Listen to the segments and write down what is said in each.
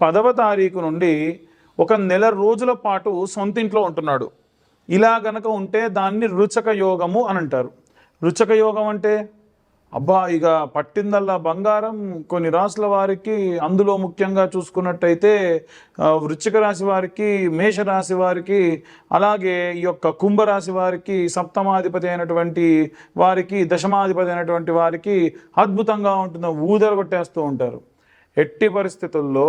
పదవ తారీఖు నుండి ఒక నెల రోజుల పాటు సొంతింట్లో ఉంటున్నాడు. ఇలా గనక ఉంటే దాన్ని రుచక యోగము అని అంటారు. రుచక యోగం అంటే అబ్బా ఇక పట్టిందల్లా బంగారం. కొన్ని రాసుల వారికి అందులో ముఖ్యంగా చూసుకున్నట్టయితే ఆ, వృశ్చిక రాశి వారికి మేషరాశి వారికి అలాగే ఈ యొక్క కుంభరాశి వారికి సప్తమాధిపతి అయినటువంటి వారికి దశమాధిపతి అయినటువంటి వారికి అద్భుతంగా ఉంటుందో ఊదర కొట్టేస్తూ ఉంటారు. ఎట్టి పరిస్థితుల్లో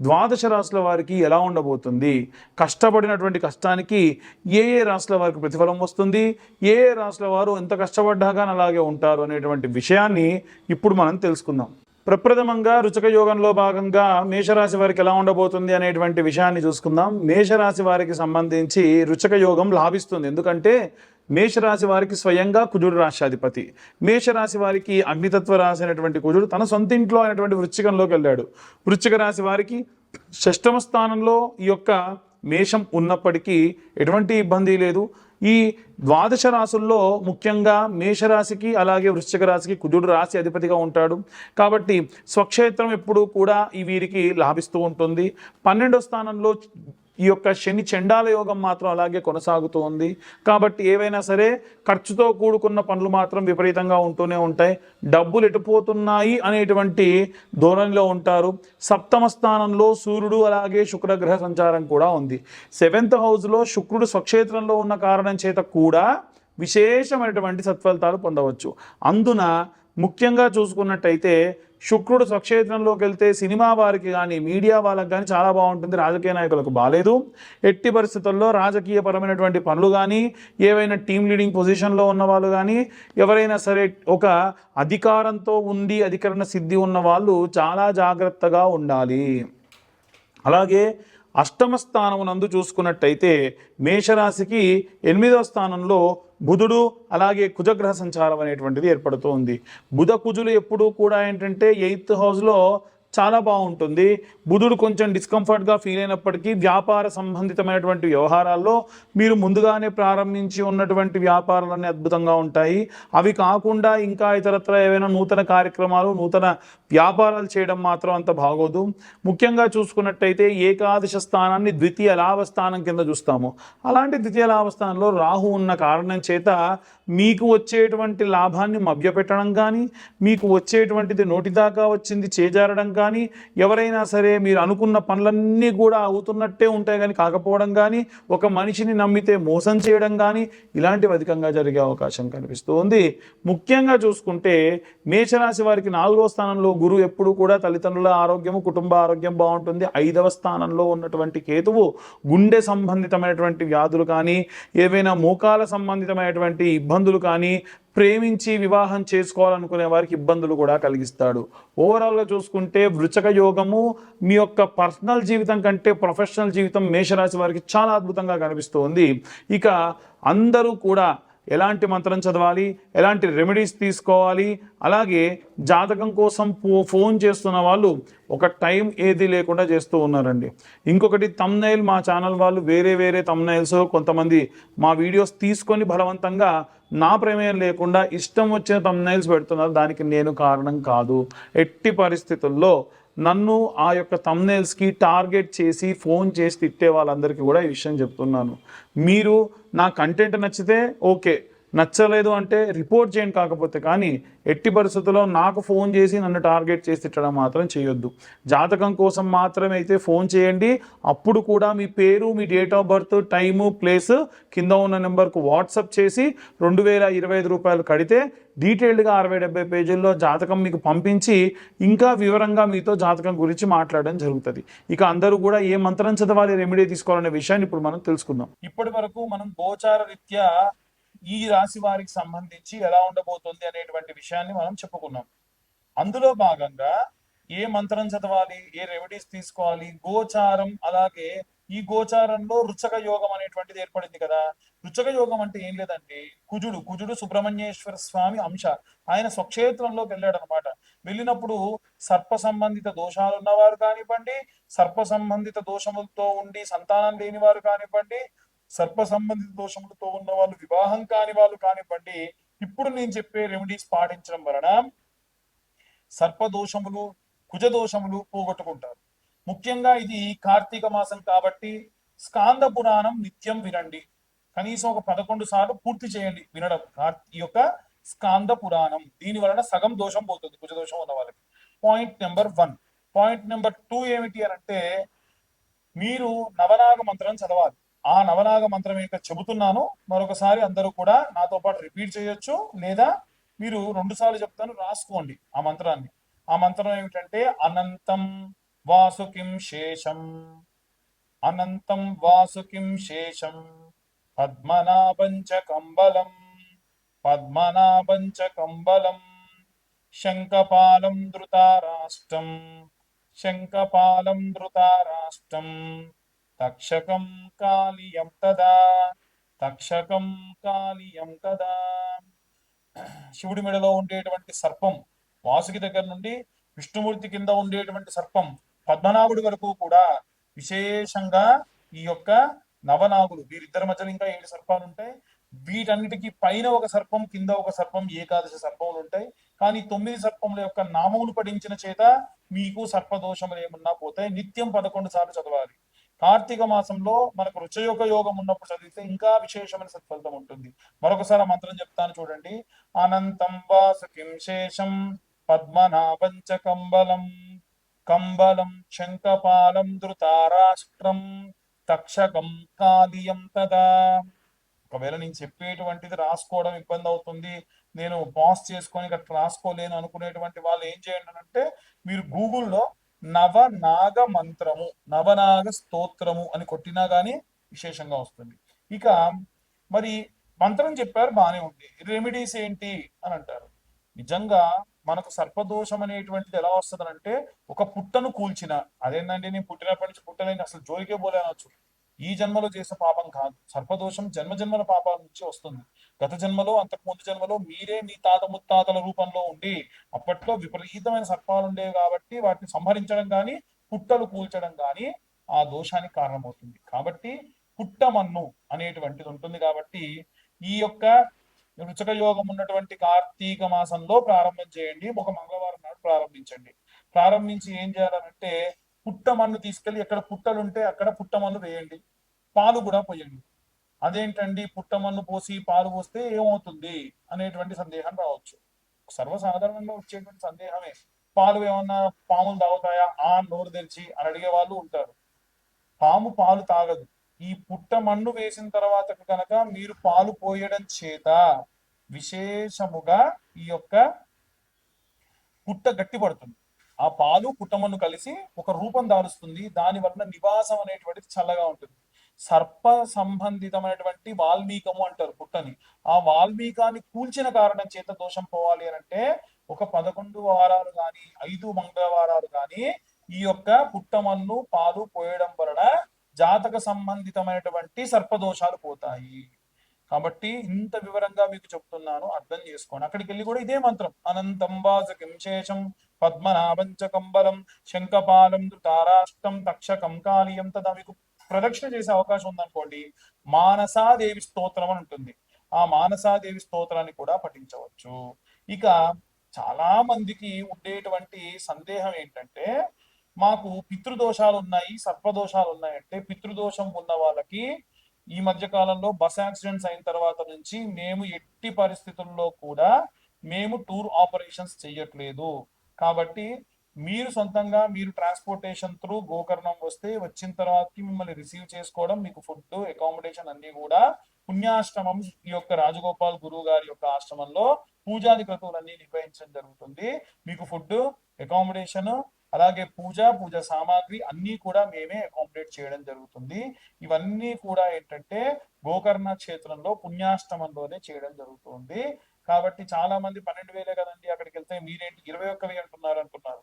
ద్వాదశ రాశుల వారికి ఎలా ఉండబోతుంది? కష్టపడినటువంటి కష్టానికి ఏ ఏ రాశుల వారికి ప్రతిఫలం వస్తుంది? ఏ ఏ రాశుల వారు ఎంత కష్టపడ్డా కానీ అలాగే ఉంటారు అనేటువంటి విషయాన్ని ఇప్పుడు మనం తెలుసుకుందాం. ప్రప్రథమంగా రుచక యోగంలో భాగంగా మేషరాశి వారికి ఎలా ఉండబోతుంది అనేటువంటి విషయాన్ని చూసుకుందాం. మేషరాశి వారికి సంబంధించి రుచక యోగం లాభిస్తుంది. ఎందుకంటే మేషరాశి వారికి స్వయంగా కుజుడు రాశాధిపతి మేషరాశి వారికి అగ్నితత్వ రాశి అయినటువంటి కుజుడు తన సొంత ఇంట్లో అయినటువంటి వృశ్చికంలోకి వెళ్ళాడు. వృశ్చిక రాశి వారికి షష్టమ స్థానంలో ఈ యొక్క మేషం ఉన్నప్పటికీ ఎటువంటి ఇబ్బంది లేదు. ఈ ద్వాదశ రాశుల్లో ముఖ్యంగా మేషరాశికి అలాగే వృశ్చిక రాశికి కుజుడు రాశి అధిపతిగా ఉంటాడు. కాబట్టి స్వక్షేత్రం ఎప్పుడూ కూడా ఈ వీరికి లాభిస్తూ ఉంటుంది. పన్నెండో స్థానంలో ఈ యొక్క శని చండాల యోగం మాత్రం అలాగే కొనసాగుతూ ఉంది. కాబట్టి ఏవైనా సరే ఖర్చుతో కూడుకున్న పనులు మాత్రం విపరీతంగా ఉంటూనే ఉంటాయి. డబ్బులు ఎటుపోతున్నాయి అనేటువంటి ధోరణిలో ఉంటారు. సప్తమ స్థానంలో సూర్యుడు అలాగే శుక్రగ్రహ సంచారం కూడా ఉంది. సెవెంత్ హౌస్లో శుక్రుడు స్వక్షేత్రంలో ఉన్న కారణం చేత కూడా విశేషమైనటువంటి సత్ఫలితాలు పొందవచ్చు. అందున ముఖ్యంగా చూసుకున్నట్టయితే శుక్రుడు స్వక్షేత్రంలోకి వెళ్తే సినిమా వారికి కానీ మీడియా వాళ్ళకి కానీ చాలా బాగుంటుంది. రాజకీయ నాయకులకు బాగాలేదు. ఎట్టి పరిస్థితుల్లో రాజకీయపరమైనటువంటి పనులు కానీ ఏవైనా టీం లీడింగ్ పొజిషన్లో ఉన్న వాళ్ళు కానీ ఎవరైనా సరే ఒక అధికారంతో ఉండి అధికరణ సిద్ధి ఉన్న వాళ్ళు చాలా జాగ్రత్తగా ఉండాలి. అలాగే అష్టమ స్థానమునందు చూసుకున్నట్టయితే మేషరాశికి ఎనిమిదవ స్థానంలో బుధుడు అలాగే కుజగ్రహ సంచారం అనేటువంటిది ఏర్పడుతూ ఉంది. బుధ కుజులు ఎప్పుడూ కూడా ఏంటంటే ఎయిత్ హౌస్లో చాలా బాగుంటుంది. బుధుడు కొంచెం డిస్కంఫర్ట్గా ఫీల్ అయినప్పటికీ వ్యాపార సంబంధితమైనటువంటి వ్యవహారాల్లో మీరు ముందుగానే ప్రారంభించి ఉన్నటువంటి వ్యాపారాలన్నీ అద్భుతంగా ఉంటాయి. అవి కాకుండా ఇంకా ఇతరత్ర ఏవైనా నూతన కార్యక్రమాలు నూతన వ్యాపారాలు చేయడం మాత్రం అంత బాగోదు. ముఖ్యంగా చూసుకున్నట్టయితే ఏకాదశ స్థానాన్ని ద్వితీయ లాభ స్థానం కింద చూస్తాము. అలాంటి ద్వితీయ లాభ స్థానంలో రాహు ఉన్న కారణం చేత మీకు వచ్చేటువంటి లాభాన్ని మభ్యపెట్టడం కానీ మీకు వచ్చేటువంటిది నోటి దాకా వచ్చింది చేజారడం కానీ ఎవరైనా సరే మీరు అనుకున్న పనులన్నీ కూడా అవుతున్నట్టే ఉంటాయి కానీ కాకపోవడం కానీ ఒక మనిషిని నమ్మితే మోసం చేయడం కానీ ఇలాంటివి అధికంగా జరిగే అవకాశం కనిపిస్తుంది. ముఖ్యంగా చూసుకుంటే మేషరాశి వారికి నాలుగో స్థానంలో గురువు ఎప్పుడు కూడా తల్లిదండ్రుల ఆరోగ్యము కుటుంబ ఆరోగ్యం బాగుంటుంది. ఐదవ స్థానంలో ఉన్నటువంటి కేతువు గుండె సంబంధితమైనటువంటి వ్యాధులు కానీ ఏవైనా మోకాల సంబంధితమైనటువంటి ఇబ్బంది ఇబ్బందులు కానీ ప్రేమించి వివాహం చేసుకోవాలనుకునే వారికి ఇబ్బందులు కూడా కలిగిస్తాడు. ఓవరాల్గా చూసుకుంటే వృచక యోగము మీ యొక్క పర్సనల్ జీవితం కంటే ప్రొఫెషనల్ జీవితం మేషరాశి వారికి చాలా అద్భుతంగా కనిపిస్తుంది. ఇక అందరూ కూడా ఎలాంటి మంత్రం చదవాలి? ఎలాంటి రెమెడీస్ తీసుకోవాలి? అలాగే జాతకం కోసం ఫో- ఫోన్ చేస్తున్న వాళ్ళు ఒక టైం ఏది లేకుండా చేస్తూ ఉన్నారండి. ఇంకొకటి తమ్నైల్ మా ఛానల్ వాళ్ళు వేరే వేరే తమ్నైల్స్ కొంతమంది మా వీడియోస్ తీసుకొని బలవంతంగా నా ప్రమేయం లేకుండా ఇష్టం వచ్చిన తమ్నైల్స్ పెడుతున్నారు. దానికి నేను కారణం కాదు. ఎట్టి పరిస్థితుల్లో నన్ను ఆ యొక్క తమ్నేల్స్కి టార్గెట్ చేసి ఫోన్ చేసి తిట్టే వాళ్ళందరికీ కూడా ఈ విషయం చెప్తున్నాను. మీరు నా కంటెంట్ నచ్చితే ఓకే నచ్చలేదు అంటే రిపోర్ట్ చేయండి కాకపోతే కానీ ఎట్టి పరిస్థితుల్లో నాకు ఫోన్ చేసి నన్ను టార్గెట్ చేసి తిట్టడం మాత్రం చేయొద్దు. జాతకం కోసం మాత్రమే అయితే ఫోన్ చేయండి. అప్పుడు కూడా మీ పేరు మీ date of birth time place కింద ఉన్న నెంబర్కు వాట్సప్ చేసి రెండు వేల ఇరవై ఐదు రూపాయలు కడితే డీటెయిల్డ్గా అరవై డెబ్బై పేజీల్లో జాతకం మీకు పంపించి ఇంకా వివరంగా మీతో జాతకం గురించి మాట్లాడడం జరుగుతుంది. ఇక అందరూ కూడా ఏ మంత్రం చదవాలి రెమెడీ తీసుకోవాలనే విషయాన్ని ఇప్పుడు మనం తెలుసుకుందాం. ఇప్పటి వరకు మనం గోచార రీత్యా ఈ రాశి వారికి సంబంధించి ఎలా ఉండబోతుంది అనేటువంటి విషయాన్ని మనం చెప్పుకున్నాం. అందులో భాగంగా ఏ మంత్రం చదవాలి ఏ రెమెడీస్ తీసుకోవాలి గోచారం అలాగే ఈ గోచారంలో రుచక యోగం అనేటువంటిది ఏర్పడింది కదా. రుచక యోగం అంటే ఏం లేదండి కుజుడు కుజుడు సుబ్రహ్మణ్యేశ్వర స్వామి అంశ. ఆయన స్వక్షేత్రంలోకి వెళ్ళాడు అనమాట వెళ్ళినప్పుడు సర్ప సంబంధిత దోషాలు ఉన్నవారు కానివ్వండి సర్ప సంబంధిత దోషములతో ఉండి సంతానం లేని వారు కానివ్వండి సర్ప సంబంధిత దోషములతో ఉన్న వాళ్ళు వివాహం కాని వాళ్ళు కానివ్వండి ఇప్పుడు నేను చెప్పే రెమెడీస్ పాటించడం వలన సర్ప దోషములు కుజ దోషములు పోగొట్టుకుంటారు. ముఖ్యంగా ఇది కార్తీక మాసం కాబట్టి స్కాంద పురాణం నిత్యం వినండి. కనీసం ఒక పదకొండు సార్లు పూర్తి చేయండి వినడం. కార్- ఈ యొక్క స్కాంద పురాణం. దీని వలన సగం దోషం పోతుంది కుజ దోషం ఉన్న వాళ్ళకి. Point number one point number two ఏమిటి అని అంటే మీరు నవనాగ మంత్రం చదవాలి. ఆ నవనాగ మంత్రం యొక్క చెబుతున్నాను. మరొకసారి అందరూ కూడా నాతో పాటు రిపీట్ చేయొచ్చు. లేదా మీరు రెండు సార్లు చెప్తాను రాసుకోండి ఆ మంత్రాన్ని. ఆ మంత్రం ఏమిటంటే అనంతం వాసుకిం శేషం అనంతం వాసుకిం శేషం పద్మనాభంచ కంబలం పద్మనాభంచ కంబలం శంఖపాలం ధృతారాష్ట్రం శంఖపాలం ధృతారాష్ట్రం తక్షకం కాళియం తదా తక్షకం కాళియం తదా. శివుడి మెడలో ఉండేటువంటి సర్పం వాసుకి దగ్గర నుండి విష్ణుమూర్తి కింద ఉండేటువంటి సర్పం పద్మనాభుడి వరకు కూడా విశేషంగా ఈ యొక్క నవనాగులు వీరిద్దరి మధ్యలో ఇంకా ఏడు సర్పాలు ఉంటాయి. వీటన్నిటికీ పైన ఒక సర్పం కింద ఒక సర్పం ఏకాదశి సర్పములు ఉంటాయి. కానీ తొమ్మిది సర్పముల యొక్క నామములు పఠించిన చేత మీకు సర్పదోషములు ఏమన్నా పోతాయి. నిత్యం పదకొండు సార్లు చదవాలి. కార్తీక మాసంలో మనకు రుచయోగ యోగం ఉన్నప్పుడు చదివితే ఇంకా విశేషమైన సత్ఫలితం ఉంటుంది. మరొకసారి మంత్రం చెప్తాను చూడండి. అనంతం వాసుకిం శేషం పద్మనాభంచ కంబలం కంబలం శంఖపాలం ధృతారాష్ట్రం తక్షకం కాలియం తదా. ఒకవేళ నేను చెప్పేటువంటిది రాసుకోవడం ఇబ్బంది అవుతుంది నేను పాస్ చేసుకొని అట్లా రాసుకోలేను అనుకునేటువంటి వాళ్ళు ఏం చేయండి అంటే మీరు గూగుల్లో నవనాగ మంత్రము నవనాగ స్తోత్రము అని కొట్టినా గానీ విశేషంగా వస్తుంది. ఇక మరి మంత్రం చెప్పారు బాగానే ఉంది. రెమెడీస్ ఏంటి అని అంటారు. నిజంగా మనకు సర్పదోషం అనేటువంటిది ఎలా వస్తుంది అంటే ఒక పుట్టను కూల్చిన అదేంటంటే నేను పుట్టినప్పటి నుంచి పుట్టలేని అసలు జోలికే పోలే అనొచ్చు. ఈ జన్మలో చేసే పాపం కాదు. సర్పదోషం జన్మ జన్మల పాపాల నుంచి వస్తుంది. గత జన్మలో అంతకు ముందు జన్మలో మీరే మీ తాత ముత్తాతల రూపంలో ఉండి అప్పట్లో విపరీతమైన సర్పాలు ఉండేవి కాబట్టి వాటిని సంహరించడం కానీ పుట్టలు కూల్చడం కానీ ఆ దోషానికి కారణమవుతుంది. కాబట్టి పుట్టమన్ను అనేటువంటిది ఉంటుంది కాబట్టి ఈ యొక్క రుచక యోగం ఉన్నటువంటి కార్తీక మాసంలో ప్రారంభం చేయండి. ఒక మంగళవారం నాడు ప్రారంభించండి. ప్రారంభించి ఏం చేయాలంటే పుట్టమన్ను తీసుకెళ్ళి ఎక్కడ పుట్టలు ఉంటే అక్కడ పుట్టమన్ను వేయండి. పాలు కూడా పోయండి అదేంటండి? పుట్టమన్ను పోసి పాలు పోస్తే ఏమవుతుంది? అనేటువంటి సందేహం రావచ్చు. సర్వసాధారణంగా వచ్చేటువంటి సందేహమే. పాలు ఏమన్నా పాములు తాగుతాయా? ఆ నోరు తెరిచి అని అడిగే వాళ్ళు ఉంటారు. పాము పాలు తాగదు. ఈ పుట్ట మన్ను వేసిన తర్వాత కనుక మీరు పాలు పోయడం చేత విశేషముగా ఈ యొక్క పుట్ట గట్టిపడుతుంది. ఆ పాలు పుట్టమన్ను కలిసి ఒక రూపం దారుస్తుంది దాని వలన నివాసం అనేటువంటిది చల్లగా ఉంటుంది. సర్ప సంబంధితమైనటువంటి వాల్మీకము అంటారు పుట్టని. ఆ వాల్మీకాన్ని కూల్చిన కారణం చేత దోషం పోవాలి అని అంటే ఒక పదకొండు వారాలు కానీ ఐదు మంగళవారాలు కానీ ఈ యొక్క పుట్టమన్ను పాలు పోయడం వలన జాతక సంబంధితమైనటువంటి సర్పదోషాలు పోతాయి. కాబట్టి ఇంత వివరంగా మీకు చెప్తున్నాను అర్థం చేసుకోండి. అక్కడికి వెళ్ళి కూడా ఇదే మంత్రం. అనంతం వాసకిం శేషం పద్మనాభంచ కంబలం శంఖపాలం తారాష్టం తక్షకం కాళీయం తదా మీకు ప్రదక్షిణ చేసే అవకాశం ఉందనుకోండి మానసాదేవి స్తోత్రం అని ఉంటుంది. ఆ మానసాదేవి స్తోత్రాన్ని కూడా పఠించవచ్చు. ఇక చాలా మందికి ఉండేటువంటి సందేహం ఏంటంటే మాకు పితృదోషాలు ఉన్నాయి సర్పదోషాలు ఉన్నాయంటే పితృదోషం ఉన్న వాళ్ళకి ఈ మధ్య కాలంలో బస్ యాక్సిడెంట్స్ అయిన తర్వాత నుంచి మేము ఎట్టి పరిస్థితుల్లో కూడా మేము టూర్ ఆపరేషన్స్ చెయ్యట్లేదు కాబట్టి మీరు సొంతంగా మీరు ట్రాన్స్పోర్టేషన్ త్రూ గోకర్ణం వస్తే వచ్చిన తర్వాతకి మిమ్మల్ని రిసీవ్ చేసుకోవడం మీకు ఫుడ్ అకామిడేషన్ అన్ని కూడా పుణ్యాశ్రమం ఈ యొక్క రాజగోపాల్ గురువు గారి యొక్క ఆశ్రమంలో పూజాది క్రతువులన్నీ నిర్వహించడం జరుగుతుంది. మీకు ఫుడ్ అకామిడేషన్ అలాగే పూజ పూజ సామాగ్రి అన్నీ కూడా మేమే అకామిడేట్ చేయడం జరుగుతుంది. ఇవన్నీ కూడా ఏంటంటే గోకర్ణ క్షేత్రంలో పుణ్యాష్టమంలోనే చేయడం జరుగుతుంది. కాబట్టి చాలా మంది పన్నెండు వేలే కదండి అక్కడికి వెళ్తే మీరేంటి ఇరవై ఒక్క వెయ్యి అంటున్నారు అనుకున్నారు.